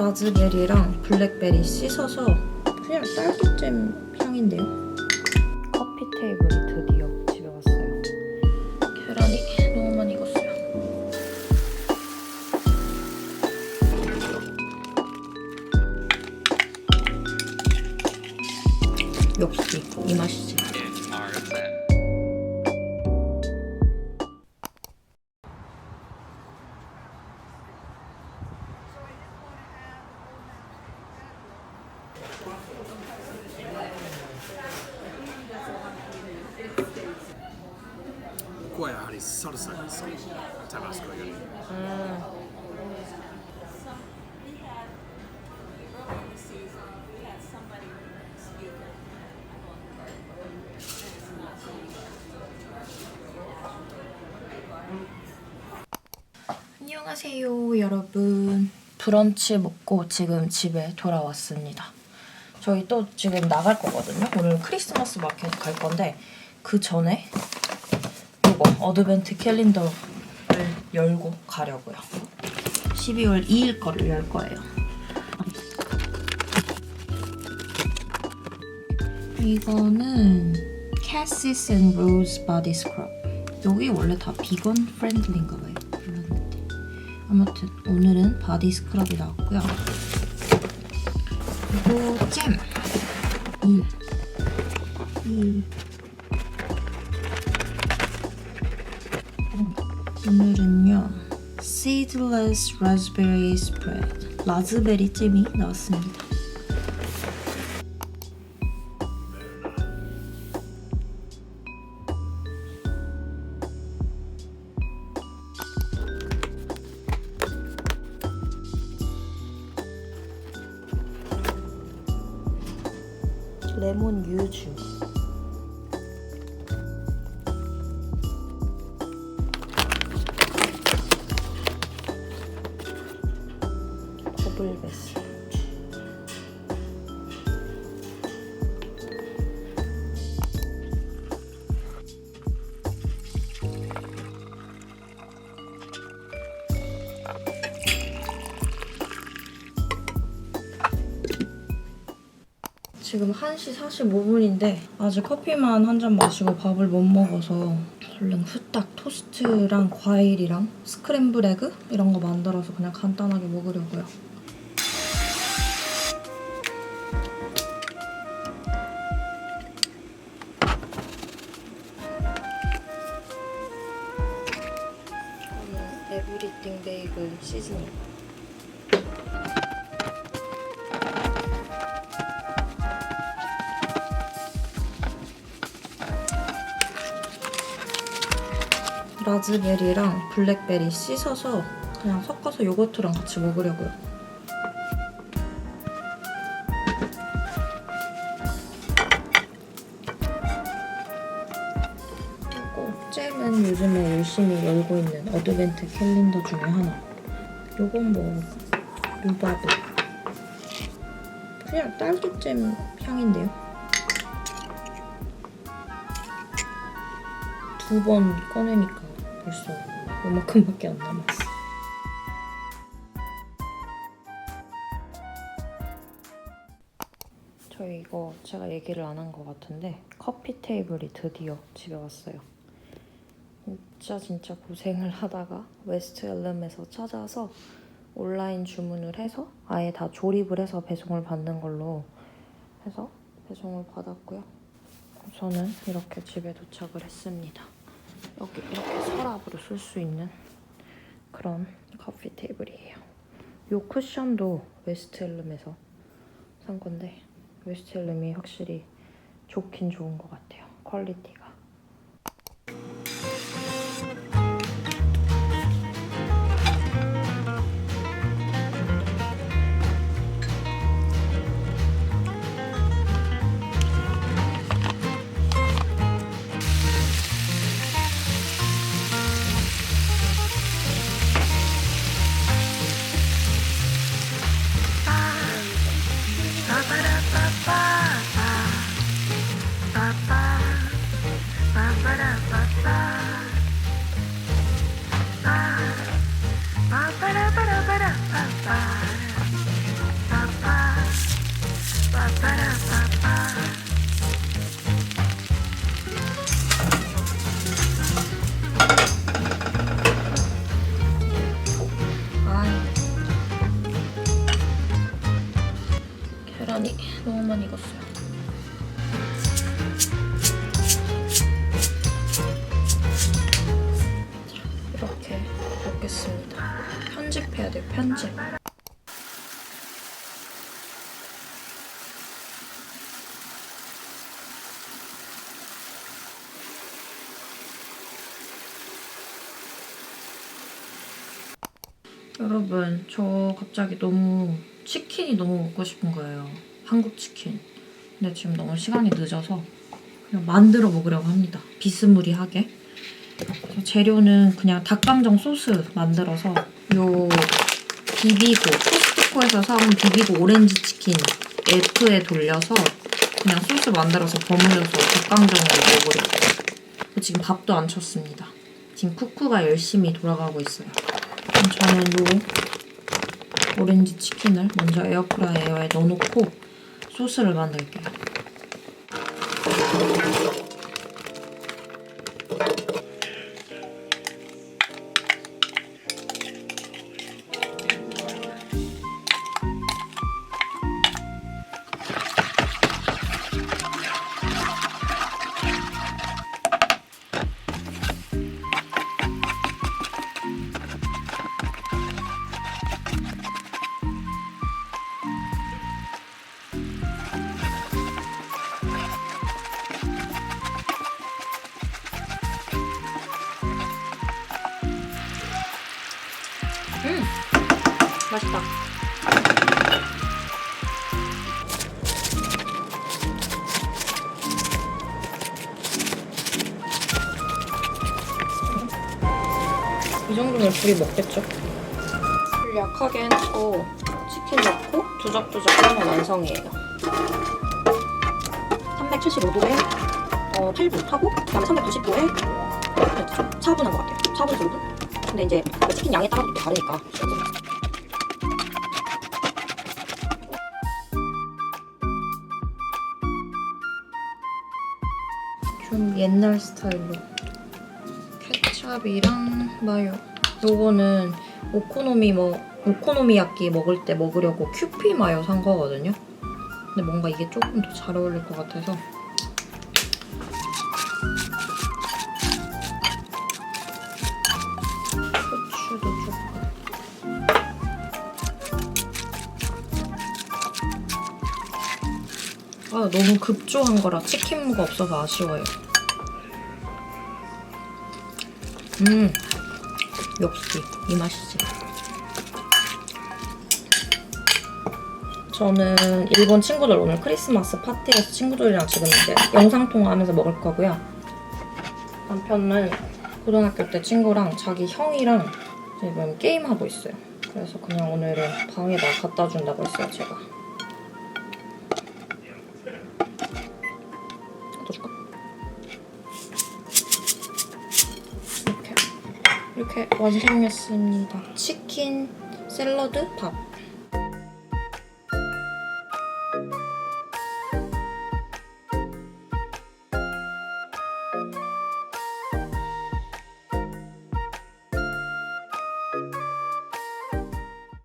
라즈베리랑 블랙베리 씻어서 그냥 딸기잼 향인데요. 커피 테이블이 드디어 집에 왔어요. 계란이 너무 많이 익었어요. 역시 이 맛이지. Qua è Haris salsa tabasco ragazzi. 안녕하세요, 여러분. 브런치 먹고 지금 집에 돌아왔습니다. 저희 또 지금 나갈 거거든요. 오늘 크리스마스 마켓 갈 건데 그 전에 이거 어드벤트 캘린더를 열고 가려고요. 12월 2일 거를 열 거예요. 이거는 Cassis and Rose Body Scrub. 여기 원래 다 비건 프렌들리인가 봐요. 몰랐는데. 아무튼 오늘은 바디 스크럽이 나왔고요. 그리고 잼. 이. 이. 오늘은요. Seedless Raspberry Spread. 라즈베리 잼이 나왔습니다. 레몬 유주. 버블베스. 지금 1시 45분인데 아직 커피만 한 잔 마시고 밥을 못 먹어서 얼른 후딱 토스트랑 과일이랑 스크램블 에그 이런 거 만들어서 그냥 간단하게 먹으려고요. 에브리띵 베이글 시즈닝 라즈베리랑 블랙베리 씻어서 그냥 섞어서 요거트랑 같이 먹으려고요. 그리고 잼은 요즘에 열심히 열고 있는 어드벤트 캘린더 중에 하나. 요건 뭐 루바브. 그냥 딸기잼 향인데요. 두 번 꺼내니까 벌써 요만큼밖에 안 남았어. 저희 이거 제가 얘기를 안 한 것 같은데 커피 테이블이 드디어 집에 왔어요. 진짜 진짜 고생을 하다가 웨스트 엘름에서 찾아서 온라인 주문을 해서 아예 다 조립을 해서 배송을 받는 걸로 해서 배송을 받았고요. 저는 이렇게 집에 도착을 했습니다. 여기 이렇게 서랍으로 쓸 수 있는 그런 커피 테이블이에요. 이 쿠션도 웨스트엘름에서 산 건데 웨스트엘름이 확실히 좋긴 좋은 것 같아요. 퀄리티가. 편집. 여러분, 저 갑자기 너무 치킨이 너무 먹고 싶은 거예요. 한국 치킨. 근데 지금 너무 시간이 늦어서 그냥 만들어 먹으려고 합니다. 비스무리하게. 재료는 그냥 닭강정 소스 만들어서 요 비비고 코스트코에서 사온 비비고 오렌지 치킨 F에 돌려서 그냥 소스 만들어서 버무려서 닭강정으로 먹으려고. 지금 밥도 안 쳤습니다. 지금 쿠쿠가 열심히 돌아가고 있어요. 저는 요 오렌지 치킨을 먼저 에어프라이어에 넣어놓고 소스를 만들게요. 맛있다. 이 정도면 둘이 먹겠죠? 불 약하게 해놓고 치킨 넣고 두적두적 하면 완성이에요. 375도에 어, 8분 하고 그다음에 390도에 차분한 것 같아요. 차분 정도? 근데 이제 그 치킨 양에 따라 또 다르니까 좀 옛날 스타일로. 케찹이랑 마요. 요거는 오코노미 뭐 오코노미야끼 먹을 때 먹으려고 큐피 마요 산 거거든요. 근데 뭔가 이게 조금 더 잘 어울릴 것 같아서 아 너무 급조한 거라 치킨무가 없어서 아쉬워요. 음 역시 이 맛이지. 저는 일본 친구들 오늘 크리스마스 파티에서 친구들이랑 지금 이제 영상 통화하면서 먹을 거고요. 남편은 고등학교 때 친구랑 자기 형이랑 지금 게임 하고 있어요. 그래서 그냥 오늘은 방에다 갖다 준다고 했어요, 제가. 이렇게 이렇게 완성했습니다. 치킨 샐러드 밥.